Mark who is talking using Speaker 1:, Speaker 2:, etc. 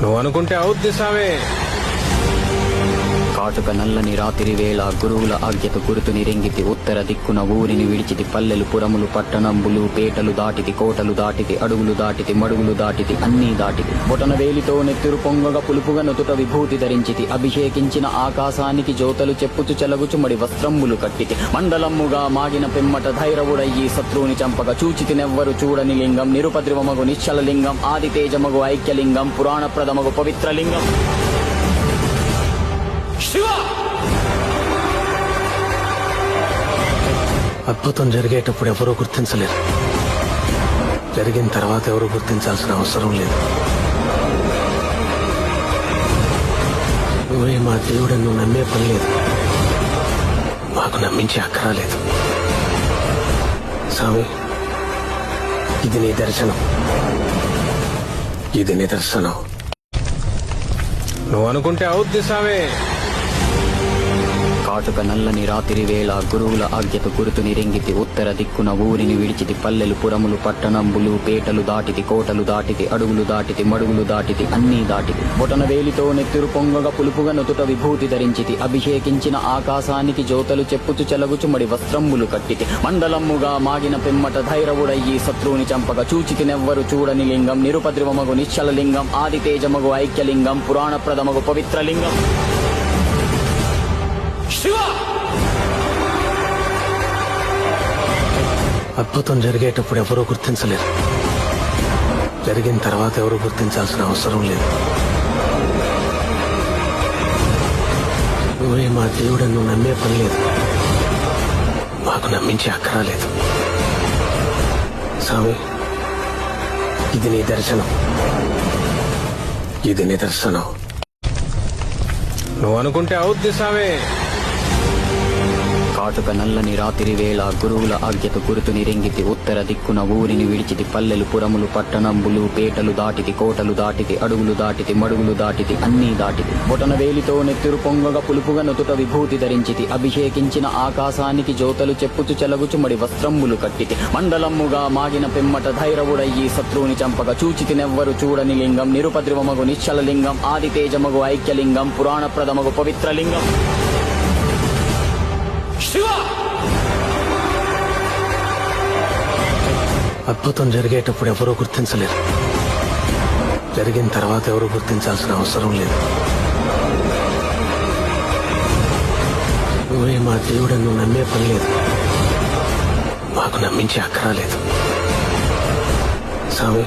Speaker 1: నువ్వు అనుకుంటే అవుద్ది సామే
Speaker 2: కాటుక నల్లని రాత్రి వేళ గురువుల ఆజ్ఞత గుర్తు నిరెంగితి ఉత్తర దిక్కున ఊరిని విడిచితి పల్లెలు పురములు పట్టణంబులు పేటలు దాటితి కోటలు దాటితి అడుగులు దాటితి మడుగులు దాటితి అన్నీ దాటితి. బొటన వేలితో నెత్తురు పొంగగా పులుపుగా నుతుట విభూతి ధరించితి. అభిషేకించిన ఆకాశానికి జ్యోతలు చెప్పుచు చెలగుచుమడి వస్త్రంబులు వస్త్రములు కట్టితి. మండలమ్ముగా మాగిన పిమ్మట ధైరవుడయ్యి శత్రువుని చంపగా చూచితి నెవ్వరు చూడని లింగం. నిరుపద్రవమగు నిశ్చల లింగం ఆదితేజమగు ఐక్యలింగం. పురాణప్రదమగు పవిత్రలింగం.
Speaker 3: అద్భుతం జరిగేటప్పుడు ఎవరూ గుర్తించలేరు. జరిగిన తర్వాత ఎవరు గుర్తించాల్సిన అవసరం లేదు. నువ్వే మా దేవుడని నువ్వు నమ్మే పని లేదు. మాకు నమ్మించే అక్కరా లేదు. స్వామి ఇది నీ దర్శనం. ఇది నిదర్శనం
Speaker 1: నువ్వు అనుకుంటే అవుద్ది సామే
Speaker 2: కాటుక నల్లని రాత్రి వేళ గురువుల ఆజ్ఞత గురుతు నిరింగితి ఉత్తర దిక్కున ఊరిని విడిచితి పల్లెలు పురములు పట్టణంబులు పేటలు దాటితి కోటలు దాటితి అడుగులు దాటితి మడుగులు దాటితి అన్నీ దాటితి. బొటన వేలితో నెత్తురు పొంగగా పులుపుగా నుతుట విభూతి ధరించితి. అభిషేకించిన ఆకాశానికి జ్యోతలు చెప్పుచు చెలగుచుమడి వస్త్రంబులు వస్త్రములు కట్టితి. మండలమ్ముగా మాగిన పిమ్మట ధైరవుడయ్యి శత్రువుని చంపగా చూచితి నెవ్వరు చూడని లింగం. నిరుపద్రవమగు నిశ్చల లింగం ఆదితేజమగు ఐక్యలింగం. పురాణప్రదమగు పవిత్ర
Speaker 3: అద్భుతం జరిగేటప్పుడు ఎవరూ గుర్తించలేరు. జరిగిన తర్వాత ఎవరు గుర్తించాల్సిన అవసరం లేదు. నువ్వే మా దేవుడని నువ్వు నమ్మే పని లేదు. మాకు నమ్మించే అక్కరా లేదు. స్వామి ఇది నీ దర్శనం. ఇది నిదర్శనం
Speaker 1: నువ్వు అనుకుంటే అవుద్ది సామే
Speaker 2: కాటుక నల్లని రాత్రి వేళ గురువుల ఆజ్ఞత గురుతు నిరింగితి ఉత్తర దిక్కున ఊరిని విడిచితి పల్లెలు పురములు పట్టణంబులు పేటలు దాటితి కోటలు దాటితి అడుగులు దాటితి మడుగులు దాటితి అన్నీ దాటితి. బొటన వేలితో నెత్తురు పొంగగా పులుపుగా నుతుట విభూతి ధరించితి. అభిషేకించిన ఆకాశానికి జ్యోతలు చెప్పుచు చెలగుచుమడి వస్త్రములు కట్టితి. మండలమ్ముగా మాగిన పిమ్మట ధైరవుడయ్యి శత్రువుని చంపగా చూచితి నెవ్వరు చూడని లింగం. నిరుపద్రవమగు నిశ్చల లింగం. ఆదితేజమగు ఐక్యలింగం. పురాణప్రదమగు పవిత్ర లింగం
Speaker 3: అద్భుతం జరిగేటప్పుడు ఎవరూ గుర్తించలేరు. జరిగిన తర్వాత ఎవరు గుర్తించాల్సిన అవసరం లేదు. నువ్వే మా దేవుడను నువ్వు నమ్మే పని లేదు. మాకు నమ్మించే అక్కరాలేదు స్వామి